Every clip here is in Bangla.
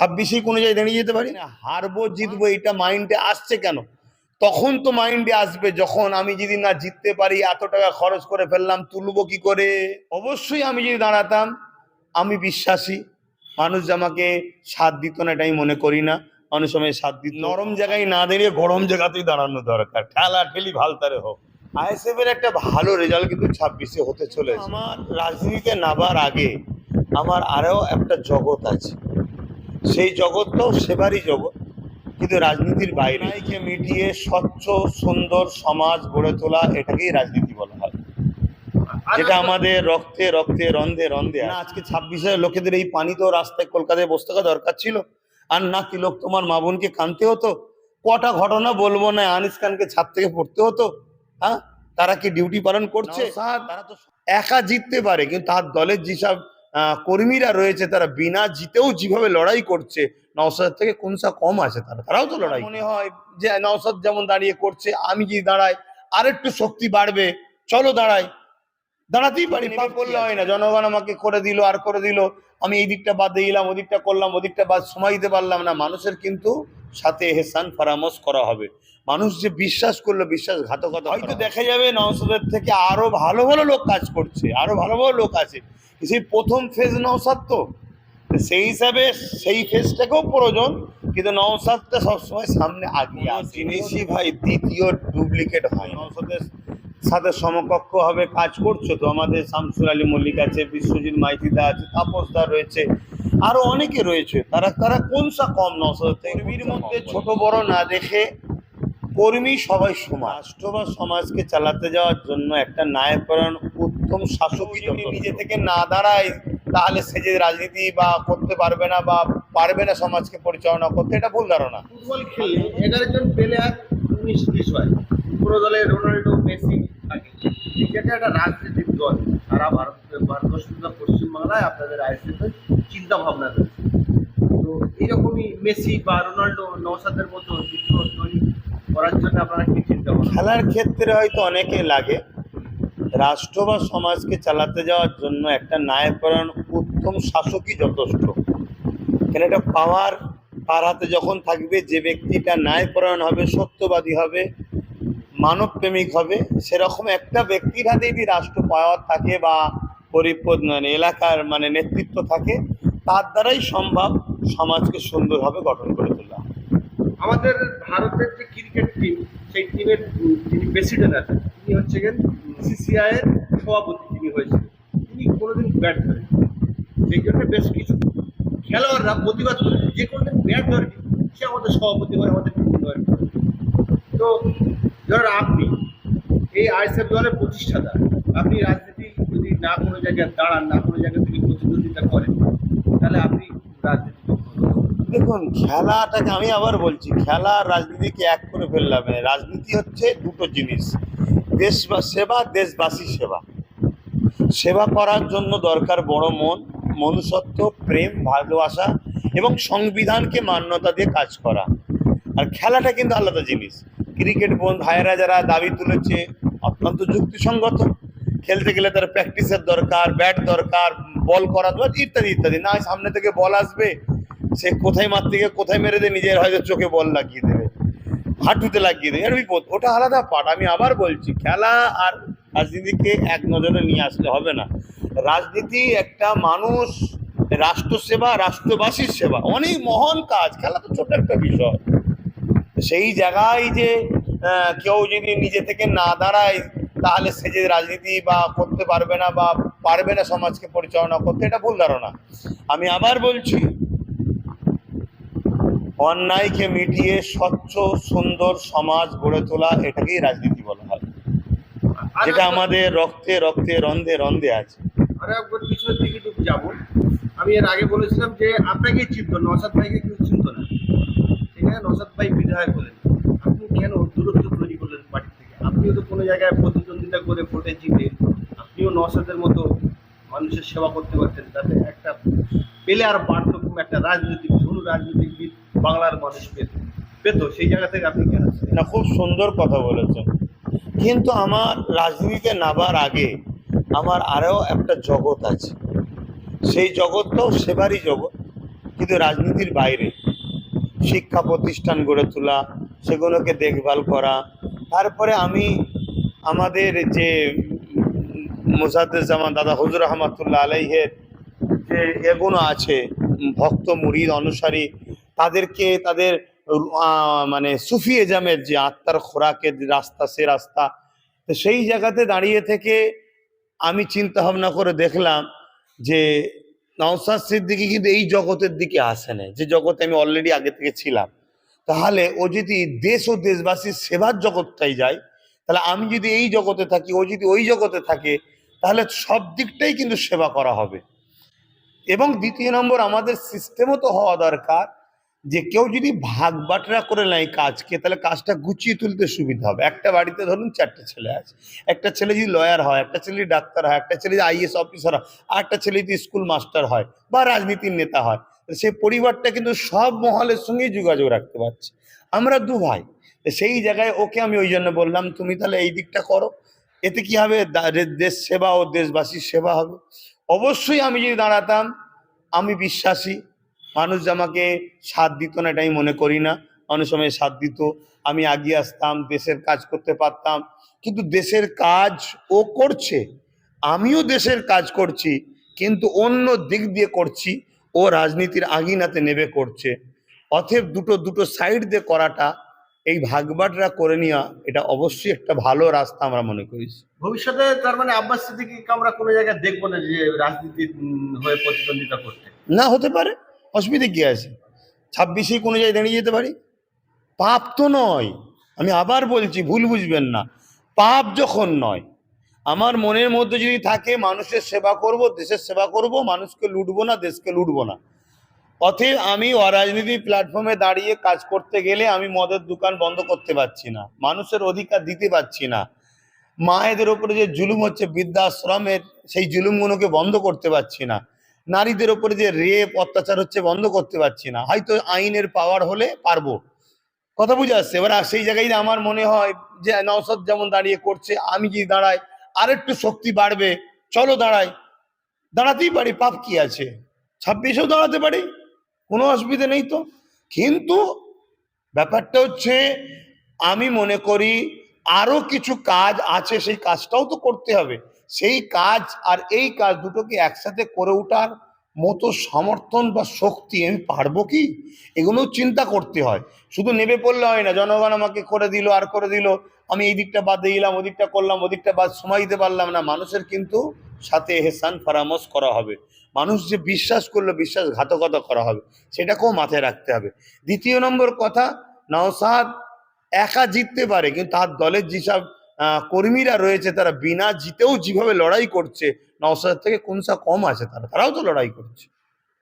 ছাব্বিশেই কোনো জায়গায় দাঁড়িয়ে যেতে পারি? না। হারবো জিতবো এটা মাইন্ডে আসছে কেন? তখন তো মাইন্ডে আসবে যখন আমি যদি না জিততে পারি এত টাকা খরচ করে ফেললাম তুলবো কি করে? অবশ্যই আমি যদি দাঁড়াতাম আমি বিশ্বাসী। মানুষ আমাকে সাথ দিত না এটা আমি মনে করি না। অনেক সময় সাথ দিত। নরম জায়গায় না দাঁড়িয়ে গরম জায়গাতেই দাঁড়ানো দরকার। ঠেলা ঠেলি ভালতারে হোক। আইএসএফ এর একটা ভালো রেজাল্ট কিন্তু ছাব্বিশে হতে চলেছে। আমার রাজনীতিতে নাবার আগে আমার আরও একটা জগৎ আছে। সেই জগৎটাও সেবারই জগৎ কিন্তু রাজনীতির বাইরে। নাইকে মিটিয়ে স্বচ্ছ সুন্দর সমাজ গড়ে তোলা এটাকেই রাজনীতি বলা হয়। যেটা আমাদের রক্তে রক্তে রন্ধে রন্ধে আজকে ছাব্বিশে লোকেদের এই পানি তো রাস্তায় কলকাতায় বসে থাকা দরকার ছিল। আর না কি লোক তোমার মা বোনকে কানতে হতো? কটা ঘটনা বলব না আনিস খানকে ছাদ থেকে পড়তে হতো? হ্যাঁ? তারা কি ডিউটি পালন করছে? তারা তো একা জিততে পারে কিন্তু তার দলের যেসব কর্মীরা রয়েছে তারা বিনা জিতেও যেভাবে লড়াই করছে নওসাদ থেকে কোনসা কম আছে তারা তারাও তো লড়াই মনে হয় যে নওসাদ যেমন দাঁড়িয়ে করছে আমি যদি দাঁড়াই আর একটু শক্তি বাড়বে চলো দাঁড়াই। দাঁড়াতেই পারি পাপ করলে হয় না জনগণ আমাকে করে দিল আর করে দিল আমি এই দিকটা বাদ দিয়ে দিলাম ওদিকটা করলাম ওদিকটা বাদ সময় দিতে পারলাম না মানুষের কিন্তু সাথে এহসান ফরামস করা হবে। মানুষ যে বিশ্বাস করল বিশ্বাসঘাতকতা হয়তো দেখা যাবে নওসাদের থেকে আরও ভালো ভালো লোক কাজ করছে আরও ভালো ভালো লোক আছে। সেই প্রথম ফেজ নওসাদ তো। সেই হিসাবে সেই ফেজটাকেও প্রয়োজন কিন্তু নওসাদটা সবসময় সামনে আগে আসে। জিনিসই ভাই দ্বিতীয় ডুপ্লিকেট হয় নওসাদের সাথে সমকক্ষ হবে কাজ করছ তো? আমাদের শামসুর আলী মল্লিক আছে বিশ্বজিৎ মাইতিদা আছে তাপসদা রয়েছে আরও অনেকে রয়েছে। তারা তারা কোনসা কম নওসাদের থেকে? মধ্যে ছোট বড় না দেখে কর্মী সবাই সমাজ রাষ্ট্র বা সমাজকে চালাতে যাওয়ার জন্য একটা ন্যায়পরায়ণ উত্তম শাসক যদি নিজে থেকে না দাঁড়ায় তাহলে সে যে রাজনীতি বা করতে পারবে না বা পারবে না সমাজকে পরিচালনা করতে এটা ভুল ধারণা। ফুটবল খেললে এগারো জন প্লেয়ার উনিশ বিশ হয়। পুরো দলে রোনাল্ডো মেসি থাকে। যেটা একটা রাজনীতির দল। সারা ভারত ভারতবর্ষ পশ্চিমবাংলায় আপনাদের আইসিএফ চিন্তা ভাবনা রয়েছে। তো এইরকমই মেসি বা রোনাল্ডো নৌসাদের মতো বিপ্লব তৈরি করার জন্য আপনারা কি চিন্তা ভাবনা খেলার ক্ষেত্রে হয়তো অনেকে লাগে। রাষ্ট্র বা সমাজকে চালাতে যাওয়ার জন্য একটা ন্যায়পরায়ণ উত্তম শাসকই যথেষ্ট। কেন এটা পাওয়ার হাতে যখন থাকবে, যে ব্যক্তিটা ন্যায়পরায়ণ হবে, সত্যবাদী হবে, মানবপ্রেমিক হবে, সেরকম একটা ব্যক্তির হাতে যদি রাষ্ট্র পাওয়ার থাকে বা পরিপদ মানে এলাকার মানে নেতৃত্ব থাকে, তার দ্বারাই সম্ভব সমাজকে সুন্দরভাবে গঠন করে তোলা। আমাদের ভারতের যে ক্রিকেট টিম সেই টিমের যিনি প্রেসিডেন্ট আছেন, তিনি হচ্ছে সিসিআই এর সভাপতি তিনি হয়েছেন, তিনি কোনোদিন ব্যাট ধরেন সেই জন্য বেশ কিছু খেলোয়াড়রা প্রতিবাদ করে, যে কোনোদিন ব্যাট ধরেনি, সে আমাদের সভাপতি হয়, আমাদের ধরে তো, ধর আপনি, এই আইএসএফ দলের প্রতিষ্ঠাতা, আপনি রাজনীতি যদি না কোনো জায়গায় দাঁড়ান, না কোনো জায়গায় তিনি প্রতিদ্বন্দ্বিতা করেন, তাহলে আপনি রাজনীতি। দেখুন, খেলাটাকে আমি আবার বলছি, খেলা রাজনীতিকে এক করে ফেললাম। রাজনীতি হচ্ছে দুটো জিনিস দেশ সেবা, দেশবাসী সেবা। সেবা করার জন্য দরকার বড় মন, মনুষ্যত্ব, প্রেম, ভালোবাসা এবং সংবিধানকে মান্যতা দিয়ে কাজ করা। আর খেলাটা কিন্তু আলাদা জিনিস। ক্রিকেট বোন ভাইয়েরা যারা দাবি তুলেছে, অত্যন্ত যুক্তিসঙ্গত। খেলতে গেলে তার প্র্যাকটিসের দরকার ব্যাট দরকার বল করা দরকার ইত্যাদি ইত্যাদি। না সামনে থেকে বল আসবে সে কোথায় মারতে গিয়ে কোথায় মেরে দেয়, নিজের হয়তো চোখে বল লাগিয়ে দেবে, হাঁটুতে লাগিয়ে দেবে। এর বিপদ ওটা আলাদা পাঠ আমি আবার বলছি, খেলা আর রাজনীতিকে এক নজরে নিয়ে আসলে হবে না। রাজনীতি একটা মানুষ রাষ্ট্র সেবা রাষ্ট্রবাসীর সেবা, অনেক মহান কাজ। খেলা তো ছোট একটা বিষয়। সেই জায়গায় যে কেউ যদি নিজে থেকে না দাঁড়ায়, তাহলে সে যে রাজনীতি বা করতে পারবে না বা পারবে না সমাজকে পরিচালনা করতে, এটা ভুল ধারণা। আমি আবার বলছি অন্যায়কে মিটিয়ে স্বচ্ছ সুন্দর সমাজ গড়ে তোলা এটাকেই রাজনীতি বলা হয়। যেটা আমাদের রক্তে রক্তে রন্ধে রন্ধে আছে। আর একবার পিছনের দিকে একটু যাব। আমি এর আগে বলেছিলাম যে আপনাকে চিনতো নসাদ ভাইকে কেউ চিনতো না। সেখানে নসাদ ভাই বিধায়ক হলেন। আপনি কেন দূরত্ব তৈরি করলেন পার্টি থেকে? আপনিও তো কোনো জায়গায় প্রতিদ্বন্দ্বিতা করে ভোটে জিতে আপনিও নসাদের মতো মানুষের সেবা করতে পারতেন। তাতে একটা পেলে আর বাড়তো একটা রাজনৈতিক ধরু রাজনীতিবিদ বাংলার মানুষ পেত পেতো সেই জায়গা থেকে আপনি কেন? না, খুব সুন্দর কথা বলেছেন। কিন্তু আমার রাজনীতিতে নাবার আগে আমার আরও একটা জগৎ আছে। সেই জগৎটাও সেবারই জগৎ, কিন্তু রাজনীতির বাইরে। শিক্ষা প্রতিষ্ঠান গড়ে তোলা, সেগুলোকে দেখভাল করা। তারপরে আমি আমাদের যে মোসাদ্দেজামান দাদা হুজুর রহমতুল্লাহ আলাইহের যে এগুলো আছে, ভক্ত মুরিদ অনুসারী তাদেরকে তাদের মানে সুফি এজামের যে আত্মার খোরাকের রাস্তা, সে রাস্তা, তো সেই জায়গাতে দাঁড়িয়ে থেকে আমি চিন্তা ভাবনা করে দেখলাম যে নওসাদ সিদ্দিকি কিন্তু এই জগতের দিকে আসে না যে জগতে আমি অলরেডি আগে থেকে ছিলাম। তাহলে ও যদি দেশ ও দেশবাসীর সেবার জগৎটাই যায়, তাহলে আমি যদি এই জগতে থাকি, ও যদি ওই জগতে থাকে, তাহলে সব দিকটাই কিন্তু সেবা করা হবে। এবং দ্বিতীয় নম্বর, আমাদের সিস্টেমও তো হওয়া দরকার যে কেউ যদি ভাগ বাটরা করে নেয় কাজকে, তাহলে কাজটা গুছিয়ে তুলতে সুবিধা হবে। একটা বাড়িতে ধরুন চারটে ছেলে আছে। একটা ছেলে যদি লয়ার হয়, একটা ছেলে ডাক্তার হয়, একটা ছেলে যদি আইএস অফিসার হয়, আর একটা ছেলে যদি স্কুল মাস্টার হয় বা রাজনীতির নেতা হয় সেই পরিবারটা কিন্তু সব মহলের সঙ্গেই যোগাযোগ রাখতে পারছে। আমরা দু ভাই, সেই জায়গায় ওকে আমি ওই জন্য বললাম, তুমি তাহলে এই দিকটা করো। এতে কি হবে? দেশ সেবা ও দেশবাসীর সেবা হবে। অবশ্যই আমি যদি দাঁড়াতাম, আমি বিশ্বাসী মানুষ যে আমাকে সাথ দিত না এটা আমি মনে করি না। অনেক সময় সাথ দিত আমি আগিয়ে আসতাম দেশের কাজ করতে পারতাম। কিন্তু দেশের কাজ ও করছে আমিও দেশের কাজ করছি কিন্তু অন্য দিক দিয়ে করছি ও রাজনীতির আগিনাতে নেবে করছে। অথব দুটো দুটো সাইড দিয়ে করাটা এই ভাগবাটরা করে নেওয়া এটা অবশ্যই একটা ভালো রাস্তা আমরা মনে করি। ভবিষ্যতে তার মানে আব্বাস সিদ্দিকিকে আমরা কোনো জায়গায় দেখব না যে রাজনীতি হয়ে প্রতিদ্বন্দ্বিতা করতে? না হতে পারে। অসুবিধে কি আছে? ছাব্বিশেই কোনো জায়গায় দাঁড়িয়ে যেতে পারি? পাপ তো নয়। আমি আবার বলছি, ভুল বুঝবেন না। পাপ যখন নয়, আমার মনের মধ্যে যদি থাকে, মানুষের সেবা করব, দেশের সেবা করব, মানুষকে লুটবো না, দেশকে লুটবো না। অতএব আমি অরাজনীতি প্ল্যাটফর্মে দাঁড়িয়ে কাজ করতে গেলে আমি মদের দোকান বন্ধ করতে পারছি না। মানুষের অধিকার দিতে পারছি না। মায়েদের ওপরে যে জুলুম হচ্ছে, বৃদ্ধাশ্রমের সেই জুলুমগুলোকে বন্ধ করতে পারছি না। নারীদের ওপরে যে রেপ অত্যাচার হচ্ছে বন্ধ করতে পারছি না। হয়তো আইনের পাওয়ার হলে পারব। কথা বুঝে আসছে? এবার আর সেই জায়গায় আমার মনে হয় যে নওসাদ যেমন দাঁড়িয়ে করছে, আমি যদি দাঁড়াই, আরেকটু শক্তি বাড়বে, চলো দাঁড়াই। দাঁড়াতেই পারি, পাপ কি আছে? ছাব্বিশেও দাঁড়াতে পারি, কোনো অসুবিধা নেই তো। কিন্তু ব্যাপারটা হচ্ছে, আমি মনে করি আরও কিছু কাজ আছে, সেই কাজটাও তো করতে হবে। সেই কাজ আর এই কাজ দুটোকে একসাথে করে ওঠার মতো সমর্থন বা শক্তি আমি পারব কি? এগুলো চিন্তা করতে হয়। শুধু নেবে পড়লে হয় না, জনগণ আমাকে করে দিল, আর করে দিল। আমি এই দিকটা বাদ দিলাম ওদিকটা করলাম ওদিকটা বাদ, সময় দিতে পারলাম না। মানুষের কিন্তু সাথে হেসান ফারামস করা হবে। মানুষ যে বিশ্বাস করল, বিশ্বাসঘাতকতা করা হবে, সেটাকেও মাথায় রাখতে হবে। দ্বিতীয় নম্বর কথা, নওসাদ একা জিততে পারে, কিন্তু তার দলের যেসব কর্মীরা রয়েছে তারা বিনা জিতেও যেভাবে লড়াই করছে নওসাদ থেকে কোনসা কম আছে তারা তারাও তো লড়াই করছে।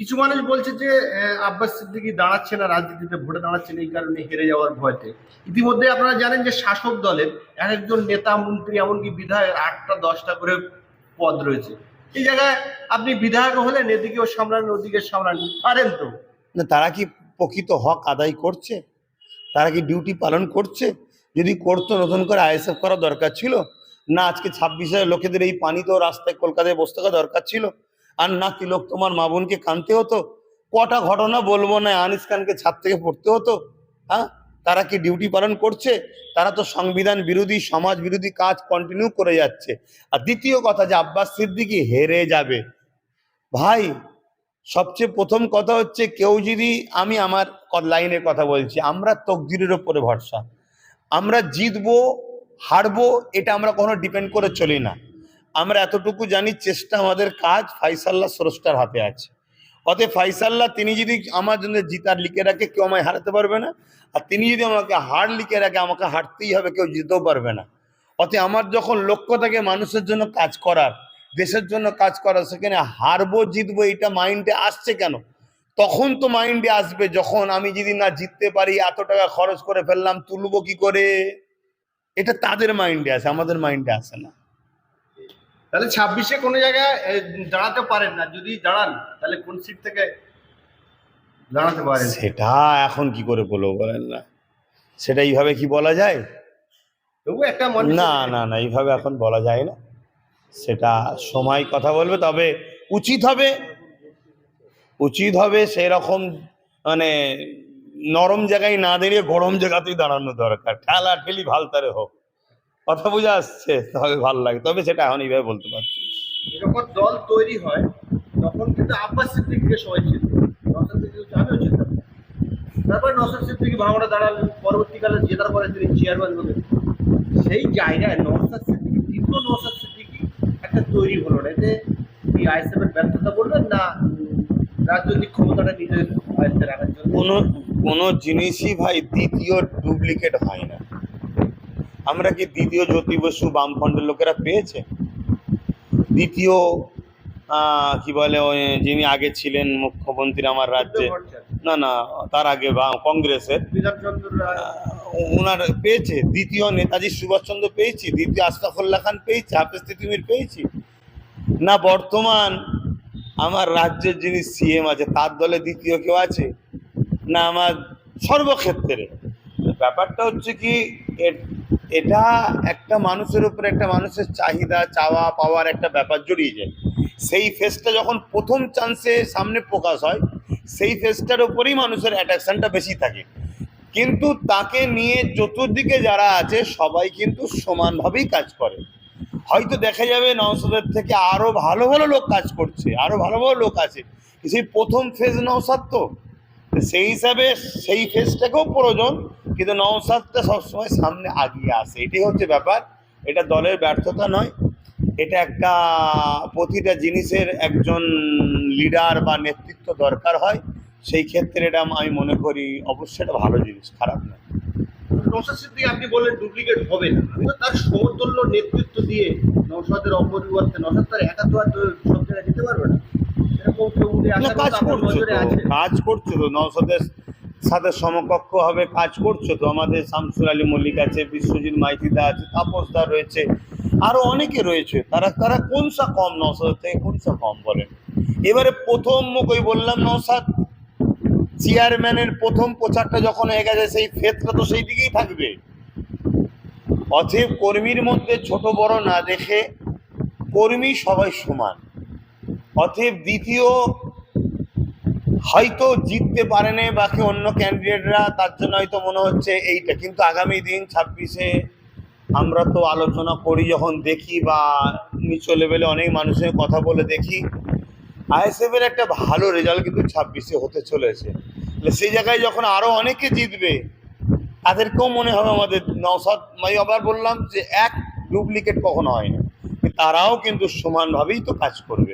কিছু মানুষ বলছে যে আব্বাস সিদ্দিকি দাঁড়াচ্ছে না রাজনীতিতে ভোটে দাঁড়াচ্ছে না এই কারণে হেরে যাওয়ার ভয়তে। ইতিমধ্যে আপনারা জানেন যে শাসক দলের এক একজন নেতা মন্ত্রী এমনকি বিধায়ক আটটা দশটা করে পদ রয়েছে। এই জায়গায় আপনি বিধায়ক হলেন এদিকেও সামলান ওদিকে সামলান পারেন তো। না তারা কি প্রকৃত হক আদায় করছে? তারা কি ডিউটি পালন করছে? যদি করতো, নতুন করে আইএসএফ করা দরকার ছিল, না আজকে ছাব্বিশ হাজার লোকেদের এই পানিতেও রাস্তায় কলকাতায় বসতে থাকা দরকার ছিল, আর না কি লোক তোমার মা বোনকে কানতে হতো, কটা ঘটনা বলব না, আনিস খানকে ছাদ থেকে পড়তে হতো হ্যাঁ? তারা কি ডিউটি পালন করছে? তারা তো সংবিধান বিরোধী, সমাজ বিরোধী কাজ কন্টিনিউ করে যাচ্ছে। আর দ্বিতীয় কথা, যে আব্বাস সিদ্দিকি হেরে যাবে। ভাই, সবচেয়ে প্রথম কথা হচ্ছে, কেউ যদি আমি আমার লাইনের কথা বলছি, আমরা তকদিরের ওপরে ভরসা। আমরা জিতবো, হারবো, এটা আমরা কখনো ডিপেন্ড করে চলি না। আমরা এতটুকু জানি চেষ্টা আমাদের কাজ, ফাইসাল্লাহ স্রষ্টার হাতে আছে। অতএব ফাইসাল্লাহ, তিনি যদি আমার জন্য জিতার লিখে রাখে, কেউ আমায় হারাতে পারবে না। আর তিনি যদি আমাকে হার লিখে রাখে, আমাকে হারতেই হবে, কেউ জিতেও পারবে না। অতএব আমার যখন লক্ষ্য থাকে মানুষের জন্য কাজ করার, দেশের জন্য কাজ করার, সেখানে হারবো, জিতবো এটা মাইন্ডে আসছে কেন? তখন তো মাইন্ডে আসবে যখন আমি যদি না জিততে পারি এত টাকা খরচ করে ফেললাম তুলবো কি করে? এটা তাদের মাইন্ডে আছে আমাদের মাইন্ডে আসে না। তাহলে ছাব্বিশে কোনো জায়গায় দাঁড়াতে পারেন না যদি দাঁড়ান তাহলে কোন সিট থেকে দাঁড়াতে পারেন? সেটা এখন কি করে বলব বলেন না। সেটা এইভাবে কি বলা যায়? তবু একটা না না না এইভাবে এখন বলা যায় না। সেটা সময় কথা বলবে তবে উচিত হবে উচিত হবে সেই রকম মানে নরম জায়গায় না দাঁড়িয়ে গরম জায়গাতেই দাঁড়ানো দরকার। ঠেলা ঠেলি ভালতারে হোক। কথা বুঝে আসছে? তবে ভালো লাগে। তবে সেটা এখন এইভাবে বলতে পারছি। যখন দল তৈরি হয়, তখন কিন্তু আব্বাস সিদ্দিককে সবাই ছিল নসাদ সিদ্দিক আমিও চিনতাম। তারপরে নসাদ সিদ্দিকি ভাঙড়া দাঁড়ালেন পরবর্তীকালে জেতার পরে তিনি চেয়ারম্যান হলেন। সেই জায়গায় নসাদ সিদ্দিকি, তীব্র নসাদ সিদ্দিকি একটা তৈরি হলো। না এতে কি আইএসএফের ব্যর্থতা বলবেন না রাজনৈতিক ক্ষমতাটা নিজের আয়ত্তে রাখার জন্য। কোনো কোনো জিনিসই ভাই দ্বিতীয় ডুপ্লিকেট হয় না। আমরা কি দ্বিতীয় জ্যোতি বসু বামফ্রন্টের লোকেরা পেয়েছে? দ্বিতীয় কি বলে ওই যিনি আগে ছিলেন মুখ্যমন্ত্রী আমার রাজ্যে না না তার আগে কংগ্রেসের। ওনার পেয়েছে দ্বিতীয় নেতাজি সুভাষচন্দ্র পেয়েছি দ্বিতীয় আশরাফুল্লাহ খান পেয়েছি হাফেজ তিতুমির পেয়েছি। না বর্তমান আমার রাজ্যের যিনি সিএম আছে, তার দলে দ্বিতীয় কেউ আছে? না, আমার সর্বক্ষেত্রে। ব্যাপারটা হচ্ছে কি এটা একটা মানুষের উপরে একটা মানুষের চাহিদা, চাওয়া, পাওয়ার একটা ব্যাপার জড়িয়ে যায়। সেই ফেসটা যখন প্রথম চান্সে সামনে প্রকাশ হয়, সেই ফেসটার উপরেই মানুষের অ্যাট্রাকশনটা বেশি থাকে। কিন্তু তাকে নিয়ে চতুর্দিকে যারা আছে, সবাই কিন্তু সমানভাবেই কাজ করে। হয়তো দেখা যাবে নওসাদের থেকে আরও ভালো ভালো লোক কাজ করছে, আরও ভালো ভালো লোক আছে। সেই প্রথম ফেজ নওসাদ তো। সেই হিসাবে সেই ফেজটাকেও প্রয়োজন, কিন্তু নওসাদটা সবসময় সামনে আগিয়ে আসে। এটাই হচ্ছে ব্যাপার। এটা দলের ব্যর্থতা নয়। এটা একটা, প্রতিটা জিনিসের একজন লিডার বা নেতৃত্ব দরকার হয়। সেই ক্ষেত্রে এটা আমি মনে করি অবশ্যই এটা ভালো জিনিস, খারাপ না নৌসাদ সিদ্দিক আপনি বললেন ডুপ্লিকেট হবে না। তার সমতুল্য নেতৃত্ব দিয়ে নৌসাদের অপরিবর্তে নৌসাদ তার একা তো আর সব জায়গায় যেতে পারবে না। কাজ করছ কাজ করছ তো নওসাদের সাথে সমকক্ষ হবে কাজ করছ তো আমাদের শামসুর আলী মল্লিক আছে বিশ্বজিৎ মাইতিদা আছে তাপসদা রয়েছে আরও অনেকে রয়েছে। তারা তারা কোন সা কম নওসাদের থেকে কোন সা কম বলেন? এবারে প্রথম মুখ ওই বললাম নওসাদ চেয়ারম্যানের প্রথম প্রচারটা যখন হয়ে গেছে, সেই ফেতটা তো সেই দিকেই থাকবে। অতএব কর্মীর মধ্যে ছোট বড় না দেখে কর্মী সবাই সমান। অতএব দ্বিতীয়, হয়তো জিততে পারেনি বাকি অন্য ক্যান্ডিডেটরা তার জন্য হয়তো মনে হচ্ছে এইটা। কিন্তু আগামী দিন ছাব্বিশে আমরা তো আলোচনা করি, যখন দেখি বা নিচু লেভেলে অনেক মানুষের কথা বলে দেখি। আইএসএফ এর একটা ভালো রেজাল্ট কিন্তু ছাব্বিশে হতে চলেছে। সেই জায়গায় যখন আরও অনেকে জিতবে, তাদেরকেও মনে হবে আমাদের নওসাদ মাই আবার বললাম যে এক ডুপ্লিকেট কখনো হয় না তারাও কিন্তু সমানভাবেই তো কাজ করবে।